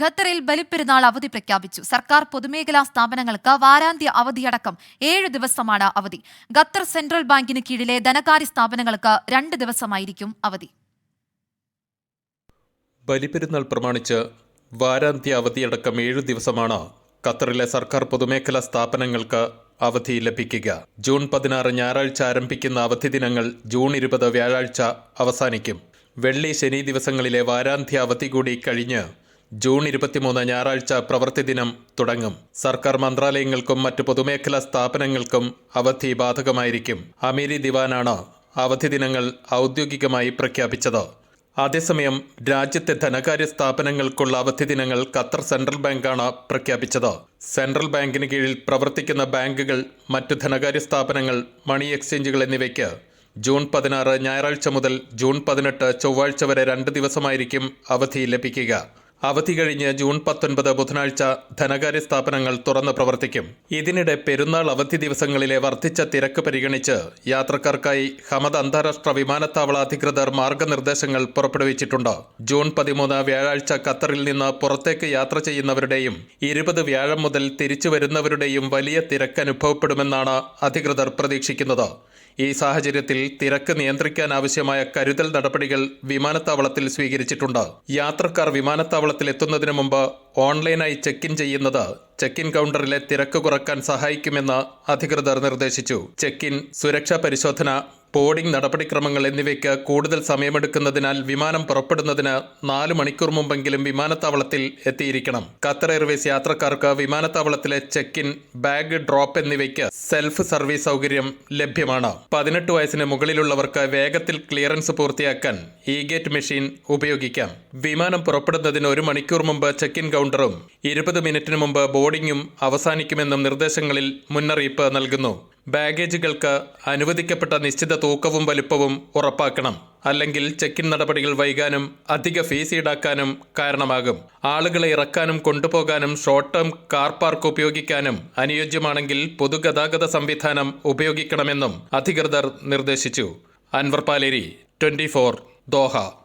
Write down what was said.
ഖത്തറിൽ ബലിപ്പെരുന്നാൾ അവധി പ്രഖ്യാപിച്ചു. സർക്കാർ പൊതുമേഖലാ സ്ഥാപനങ്ങൾക്ക് വാരാന്ത്യ അവധിയടക്കം ഏഴ് ദിവസമാണ് അവധി. ഖത്തർ സെൻട്രൽ ബാങ്കിന് കീഴിലെ ധനകാര്യ സ്ഥാപനങ്ങൾക്ക് രണ്ട് ദിവസമായിരിക്കും അവധി. ബലിപ്പെരുന്നാൾ പ്രമാണിച്ച് വാരാന്ത്യ അവധിയടക്കം ഏഴ് ദിവസമാണ് ഖത്തറിലെ സർക്കാർ പൊതുമേഖലാ സ്ഥാപനങ്ങൾക്ക് അവധി ലഭിക്കുക. ജൂൺ പതിനാറ് ഞായറാഴ്ച ആരംഭിക്കുന്ന അവധി ദിനങ്ങൾ ജൂൺ ഇരുപത് വ്യാഴാഴ്ച അവസാനിക്കും. വെള്ളി ശനി ദിവസങ്ങളിലെ വാരാന്ത്യ അവധി കൂടി കഴിഞ്ഞ് ജൂൺ ഇരുപത്തിമൂന്ന് ഞായറാഴ്ച പ്രവൃത്തി ദിനം തുടങ്ങും. സർക്കാർ മന്ത്രാലയങ്ങൾക്കും മറ്റു പൊതുമേഖലാ സ്ഥാപനങ്ങൾക്കും അവധി ബാധകമായിരിക്കും. അമീരി ദിവാനാണ് അവധി ദിനങ്ങൾ ഔദ്യോഗികമായി പ്രഖ്യാപിച്ചത്. അതേസമയം രാജ്യത്തെ ധനകാര്യ സ്ഥാപനങ്ങൾക്കുള്ള അവധി ദിനങ്ങൾ ഖത്തർ സെൻട്രൽ ബാങ്കാണ് പ്രഖ്യാപിച്ചത്. സെൻട്രൽ ബാങ്കിന് കീഴിൽ പ്രവർത്തിക്കുന്ന ബാങ്കുകൾ മറ്റു ധനകാര്യ സ്ഥാപനങ്ങൾ മണി എക്സ്ചേഞ്ചുകൾ എന്നിവയ്ക്ക് ജൂൺ പതിനാറ് ഞായറാഴ്ച മുതൽ ജൂൺ പതിനെട്ട് ചൊവ്വാഴ്ച വരെ രണ്ട് ദിവസമായിരിക്കും അവധി ലഭിക്കുക. അവധി കഴിഞ്ഞ് ജൂൺ പത്തൊൻപത് ബുധനാഴ്ച ധനകാര്യ സ്ഥാപനങ്ങൾ തുറന്ന് പ്രവർത്തിക്കും. ഇതിനിടെ പെരുന്നാൾ അവധി ദിവസങ്ങളിലെ വർദ്ധിച്ച തിരക്ക് പരിഗണിച്ച് യാത്രക്കാർക്കായി ഹമദ് അന്താരാഷ്ട്ര വിമാനത്താവള അധികൃതർ മാർഗനിർദ്ദേശങ്ങൾ പുറപ്പെടുവിച്ചിട്ടുണ്ട്. ജൂൺ പതിമൂന്ന് വ്യാഴാഴ്ച ഖത്തറിൽ നിന്ന് പുറത്തേക്ക് യാത്ര ചെയ്യുന്നവരുടെയും ഇരുപത് വ്യാഴം മുതൽ തിരിച്ചു വരുന്നവരുടെയും വലിയ തിരക്ക് അനുഭവപ്പെടുമെന്നാണ് അധികൃതർ പ്രതീക്ഷിക്കുന്നത്. ഈ സാഹചര്യത്തിൽ തിരക്ക് നിയന്ത്രിക്കാൻ ആവശ്യമായ കരുതൽ നടപടികൾ വിമാനത്താവളത്തിൽ സ്വീകരിച്ചിട്ടുണ്ട്. യാത്രക്കാർ വിമാനത്താവളത്തിൽ എത്തുന്നതിന് മുമ്പ് ഓൺലൈനായി ചെക്ക് ഇൻ ചെയ്യുന്നത് ചെക്ക് ഇൻ കൗണ്ടറിലെ തിരക്ക് കുറയ്ക്കാൻ സഹായിക്കുമെന്ന് അധികൃതർ നിർദ്ദേശിച്ചു. ചെക്ക് ഇൻ സുരക്ഷാ പരിശോധന ബോർഡിംഗ് നടപടിക്രമങ്ങൾ എന്നിവയ്ക്ക് കൂടുതൽ സമയമെടുക്കുന്നതിനാൽ വിമാനം പുറപ്പെടുന്നതിന് നാല് മണിക്കൂർ മുമ്പെങ്കിലും വിമാനത്താവളത്തിൽ എത്തിയിരിക്കണം. ഖത്തർ എയർവേസ് യാത്രക്കാർക്ക് വിമാനത്താവളത്തിലെ ചെക്ക് ഇൻ ബാഗ് ഡ്രോപ്പ് എന്നിവയ്ക്ക് സെൽഫ് സർവീസ് സൗകര്യം ലഭ്യമാണ്. പതിനെട്ട് വയസ്സിന് മുകളിലുള്ളവർക്ക് വേഗത്തിൽ ക്ലിയറൻസ് പൂർത്തിയാക്കാൻ ഇ ഗേറ്റ് മെഷീൻ ഉപയോഗിക്കാം. വിമാനം പുറപ്പെടുന്നതിന് ഒരു മണിക്കൂർ മുമ്പ് ചെക്ക് ഇൻ കൗണ്ടറും ഇരുപത് മിനിറ്റിന് മുമ്പ് ബോർഡിംഗും അവസാനിക്കുമെന്നും നിർദ്ദേശങ്ങളിൽ മുന്നറിയിപ്പ് നൽകുന്നു. ബാഗേജുകൾക്ക് അനുവദിക്കപ്പെട്ട നിശ്ചിത തൂക്കവും വലുപ്പവും ഉറപ്പാക്കണം. അല്ലെങ്കിൽ ചെക്ക് ഇൻ നടപടികൾ വൈകാനും അധിക ഫീസ് ഈടാക്കാനും കാരണമാകും. ആളുകളെ ഇറക്കാനും കൊണ്ടുപോകാനും ഷോർട്ട് ടേം കാർ പാർക്ക് ഉപയോഗിക്കാനും അനുയോജ്യമാണെങ്കിൽ പൊതുഗതാഗത സംവിധാനം ഉപയോഗിക്കണമെന്നും അധികൃതർ നിർദ്ദേശിച്ചു. Anwar Paleri twenty Doha.